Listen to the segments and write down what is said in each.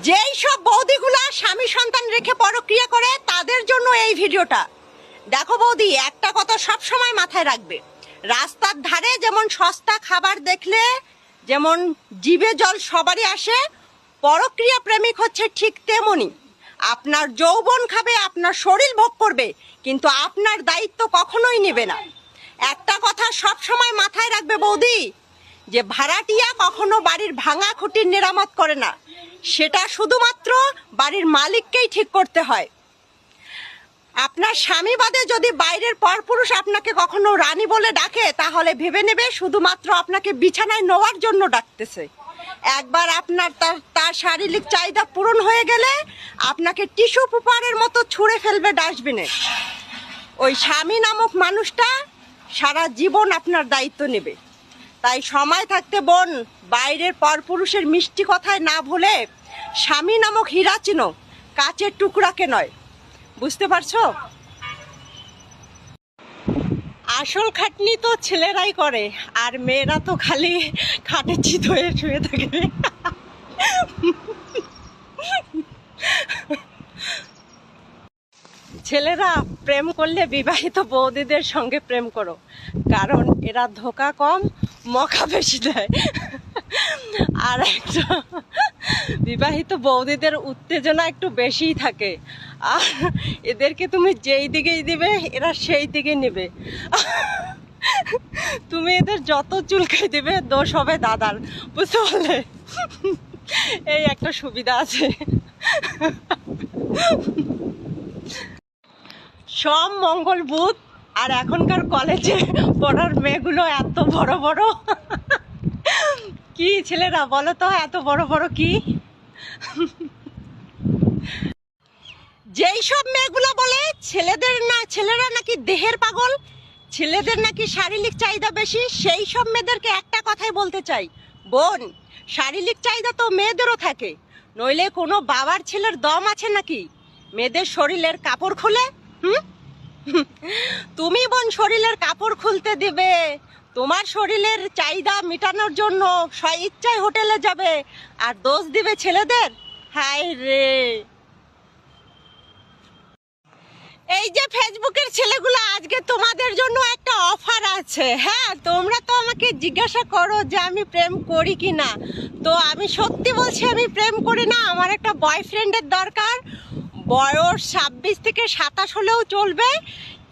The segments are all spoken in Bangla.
যেই সব বৌদিগুলা স্বামী সন্তান রেখে পরক্রিয়া করে, তাদের জন্য এই ভিডিওটা। দেখো বৌদি, একটা কথা সব সময় মাথায় রাখবে। রাস্তার ধারে যেমন সস্তা খাবার দেখলে, যেমন জিভে জল সবারই আসে, পরক্রিয়া প্রেমিক হচ্ছে ঠিক তেমনই আপনার যৌবন খাবে, আপনার শরীর ভোগ করবে, কিন্তু আপনার দায়িত্ব কখনোই নেবে না। একটা কথা সব সময় মাথায় রাখবে বৌদি যে ভাড়াটিয়া কখনো বাড়ির ভাঙা খুঁটির মেরামত করে না। সেটা শুধুমাত্র বাড়ির মালিককেই ঠিক করতে হয়। আপনার স্বামী বাদে যদি বাইরের পরপুরুষ আপনাকে কখনো রানী বলে ডাকে, তাহলে ভেবে নেবে শুধুমাত্র আপনাকে বিছানায় নেওয়ার জন্য ডাকতেছে। একবার আপনার তার তার শারীরিক চাহিদা পূরণ হয়ে গেলে আপনাকে টিস্যু পেপারের মতো ছুঁড়ে ফেলবে ডাস্টবিনে ওই স্বামী নামক মানুষটা সারা জীবন আপনার দায়িত্ব নেবে। তাই সময় থাকতে বোন, বাইরের পরপুরুষের মিষ্টি কথায় না ভুলে স্বামী নামক হীরা চিনো, কাচের টুকরাকে নয়। বুঝতে পারছ? আসল খাটনি তো ছেলেরাই করে, আর মেয়েরা তো খালি খাটে চিত হয়ে শুয়ে থাকে। ছেলেরা প্রেম করলে বিবাহিত বৌদিদের সঙ্গে প্রেম করো, কারণ এরা ধোকা কম মকা বেশি দেয়। আর একটা বিবাহিত বৌদিদের উত্তেজনা একটু বেশিই থাকে। আর এদেরকে তুমি যেই দিকেই দিবে, এরা সেই দিকে নেবে। তুমি এদের যত চুলকাই দিবে, দোষ হবে দাদার। বুঝতে পারলে? এই একটা সুবিধা আছে। সব মঙ্গল, বুধ আর এখনকার কলেজে পড়ার মেয়েগুলো এত বড় বড়। কি ছেলেরা বলো তো, এত বড় বড় কি? যেই সব মেয়েগুলো বলে, ছেলেদের না, ছেলেরা নাকি দেহের পাগল, ছেলেদের নাকি শারীরিক চাহিদা বেশি, সেই সব মেয়েদেরকে একটা কথাই বলতে চাই। বোন, শারীরিক চাহিদা তো মেয়েদেরও থাকে, নইলে কোনো বাবার ছেলের দম আছে নাকি? মেয়েদের শরীরের কাপড় খুলে, হুম? তুমি বোন শরীরের কাপড় খুলতে দিবে। তোমার শরীরের চাহিদা মেটানোর জন্য ইচ্ছায় হোটেলে যাবে। আর দোষ দিবে ছেলেদের? হায় রে। এই যে ফেসবুকের ছেলেগুলো, আজকে তোমাদের জন্য একটা অফার আছে। হ্যাঁ তোমরা তো আমাকে জিজ্ঞাসা করো যে আমি প্রেম করি কি না তো আমি সত্যি বলছি, আমি প্রেম করি না। আমার একটা বয়ফ্রেন্ডের দরকার। বয়স ছাব্বিশ থেকে সাতাশ হলেও চলবে,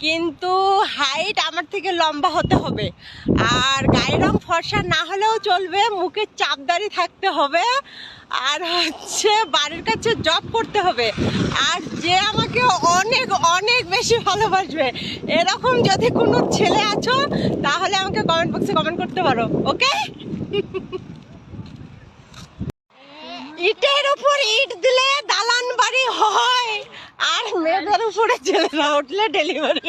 কিন্তু হাইট আমার থেকে লম্বা হতে হবে। আর গায়ের রং ফর্সা না হলেও চলবে, মুখে চাপদারি থাকতে হবে, আর হচ্ছে বাড়ির কাছে জব করতে হবে। আর যে আমাকে অনেক অনেক বেশি ভালোবাসবে, এরকম যদি কোনো ছেলে আছো, তাহলে আমাকে কমেন্ট বক্সে কমেন্ট করতে পারো ওকে ইটের উপর ইট দিলে দালান বাড়ি হয়। আর মেয়েদের উপরে ছেলেরা উঠলে ডেলিভারি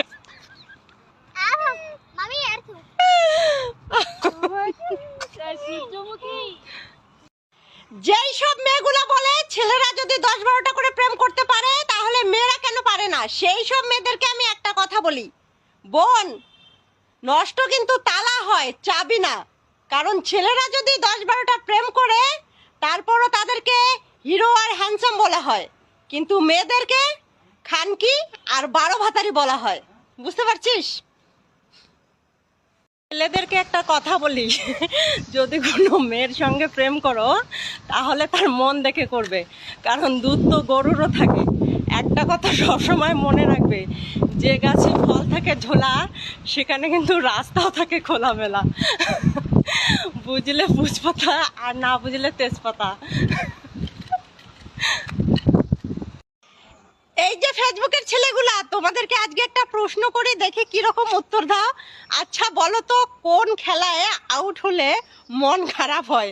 যেই সব মেয়েগুলো বলে ছেলেরা যদি দশ বারোটা করে প্রেম করতে পারে তাহলে মেয়েরা কেন পারে না? সেই সব মেয়েদেরকে আমি একটা কথা বলি। বোন নষ্ট কিন্তু তালা হয় চাবি না। কারণ ছেলেরা যদি দশ বারোটা প্রেম করে তারপরও তাদেরকে হিরো আর হ্যান্ডসাম বলা হয়। কিন্তু মেয়েদেরকে খানকি আর বারো ভাতারি বলা হয়। বুঝতে পারছিস? ছেলেদেরকে একটা কথা বলি। যদি কোনো মেয়ের সঙ্গে প্রেম করো, তাহলে তার মন দেখে করবে। কারণ দুধ তো গরুরও থাকে। একটা কথা সবসময় মনে রাখবে, যে গাছে ফল থাকে ঝোলা, সেখানে কিন্তু রাস্তাও থাকে খোলামেলা। বুঝলে বুঝপাতা আর না বুঝলে তেজপাতা। এই যে ফেসবুকের ছেলেগুলা, তোমাদেরকে আজকে একটা প্রশ্ন করে, দেখে কীরকম উত্তর দাও। আচ্ছা বলো তো, কোন খেলায় আউট হলে মন খারাপ হয়?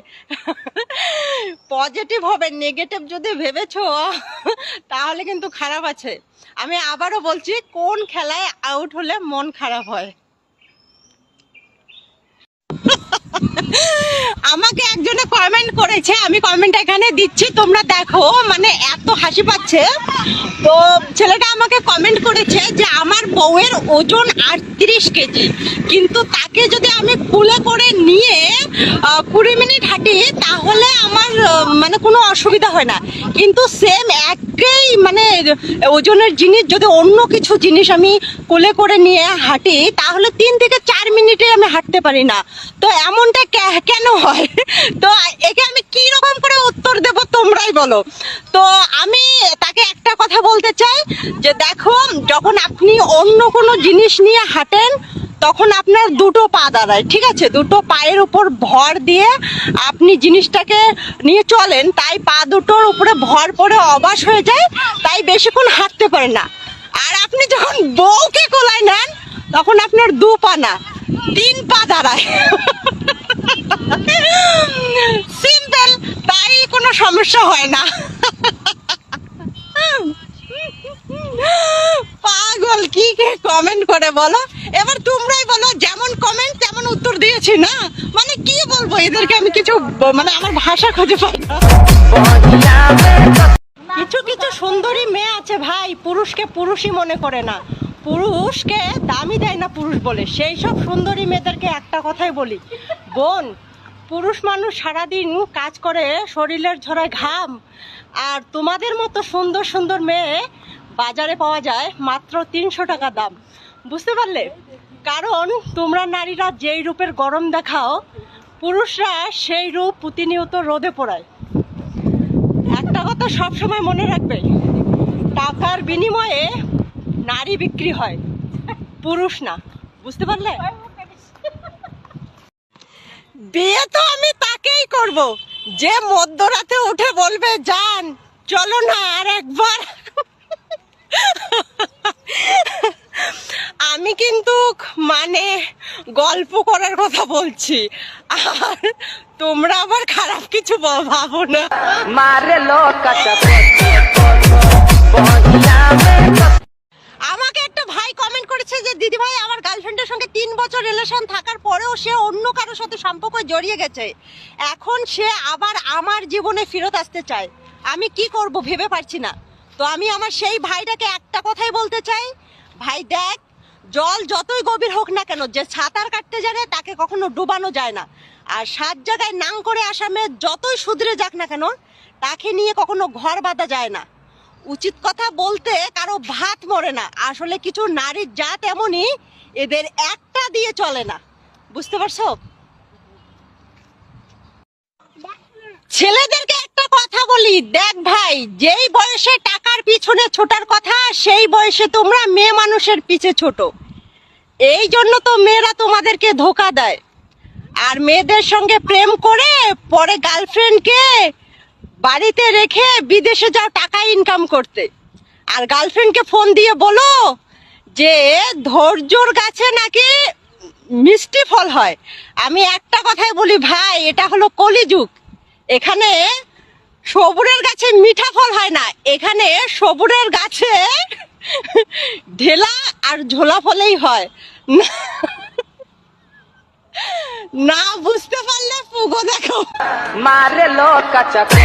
পজিটিভ হবে নেগেটিভ যদি ভেবেছো, তাহলে কিন্তু খারাপ আছে। আমি আবারও বলছি, কোন খেলায় আউট হলে মন খারাপ হয়? আমাকে একজনে কমেন্ট করেছে, আমি কমেন্ট এখানে দিচ্ছি, তোমরা দেখো মানে এত হাসি পাচ্ছে। তো ছেলেটা আমাকে কমেন্ট করেছে যে আমার বউয়ের ওজন আটত্রিশ কেজি, কিন্তু তাকে যদি আমি কুলে করে নিয়ে কুড়ি মিনিট হাঁটি তাহলে আমার মানে কোনো অসুবিধা হয় না। কিন্তু সেম একই মানে ওজনের জিনিস, যদি অন্য কিছু জিনিস আমি কোলে করে নিয়ে হাঁটি, তাহলে তিন থেকে চার মিনিটে আমি হাঁটতে পারি না। তো এমনটা কেন হয়? তো একে আমি কি রকম করে উত্তর দেব তোমরাই বলো। তো আমি তাকে একটা কথা বলতে চাই, যে দেখো, যখন আপনি অন্য কোনো জিনিস নিয়ে হাঁটেন, তখন আপনার দুটো পা দাঁড়ায়, ঠিক আছে? দুটো পায়ের উপর ভর দিয়ে আপনি জিনিসটাকে নিয়ে চলেন, তাই পা দুটোর উপরে ভর পড়ে অবাস হয়ে যায়, তাই বেশিক্ষণ হাঁটতে পারেন না। আর আপনি যখন বউকে কোলায় নেন, তখন আপনার দু পা না, তিন পা দাঁড়ায়। সিম্পল, তাই কোনো সমস্যা হয় না। পাগল, কি কে কমেন্ট করে বলো? এবার তোমরাই বলো, যেমন কমেন্ট তেমন উত্তর দিয়েছি না? মানে কি বলব, এদেরকে আমি কিছু মানে আমার ভাষা খুঁজে পাই কিছু কিছু সুন্দরী মেয়ে আছে ভাই, পুরুষকে পুরুষই মনে করে না। পুরুষকে দামি দেয় না পুরুষ বলে। সেই সব সুন্দরী মেয়েদেরকে একটা কথাই বলি। বোন পুরুষ মানুষ সারাদিন কাজ করে, শরীরের ঝরায় ঘাম। আর তোমাদের মতো সুন্দর সুন্দর মেয়ে বাজারে পাওয়া যায় মাত্র তিনশো টাকা দাম। বুঝতে পারলে? কারণ তোমরা নারীরা যেই রূপের গরম দেখাও, পুরুষরা সেই রূপ প্রতিনিয়ত রোদে পোড়ায়। একটা কথা সব সময় মনে রাখবে, টাকার বিনিময়ে নারী বিক্রি হয়, পুরুষ না। বুঝতে পারলে? বিয়ে তো আমি তাকেই করব। যে মধ্যরাতে উঠে বলবে যান চলো না আর একবার। আমি কিন্তু মানে গল্প করার কথা বলছি। আর তোমরা আবার খারাপ কিছু ভাবো না। loca, আমাকে করেছে যে দিদি ভাই আমার গার্লফ্রেন্ডের সঙ্গে তিন বছর রিলেশন থাকার পরেও সে অন্য কারোর সাথে সম্পর্ক জড়িয়ে গেছে। এখন সে আবার আমার জীবনে ফেরত আসতে চায়। আমি কি করব ভেবে পারছি না। তো আমি আমার সেই ভাইটাকে একটা কথাই বলতে চাই। ভাই, দেখ, জল যতই গভীর হোক না কেন, যে সাঁতার কাটতে জানে তাকে কখনো ডুবানো যায় না। আর সাত জায়গায় নাং করে আসামে যতই শুধরে যাক না কেন, তাকে নিয়ে কখনো ঘর বাঁধা যায় না। উচিত কথা বলতে কারও ভাত মরে না। আসলে কিছু নারীর জাত এমনই, এদের একটা দিয়ে চলে না। বুঝতে পারছ? ছেলেদেরকে একটা কথা বলি, দেখ ভাই, যেই বয়সে টাকার পিছনে ছোটার কথা, সেই বয়সে তোমরা মেয়ে মানুষের পিছে ছোট। এই জন্য তো মেয়েরা তোমাদেরকে ধোকা দেয়। আর মেয়েদের সঙ্গে প্রেম করে পরে গার্লফ্রেন্ডকে বাড়িতে রেখে বিদেশে যাও টাকা ইনকাম করতে। আর গার্লফ্রেন্ডকে ফোন দিয়ে বলো যে ধৈর্যর গাছে নাকি মিষ্টি ফল হয়? আমি একটা কথাই বলি, ভাই, এটা হলো কলিযুগ। এখানে সবুরের গাছে মিঠা ফল হয় না। এখানে সবুরের গাছে ঢেলা আর ঝোলা ফলেই হয়। না- বুঝতে পারলে পুগো দেখো। মারে লোক te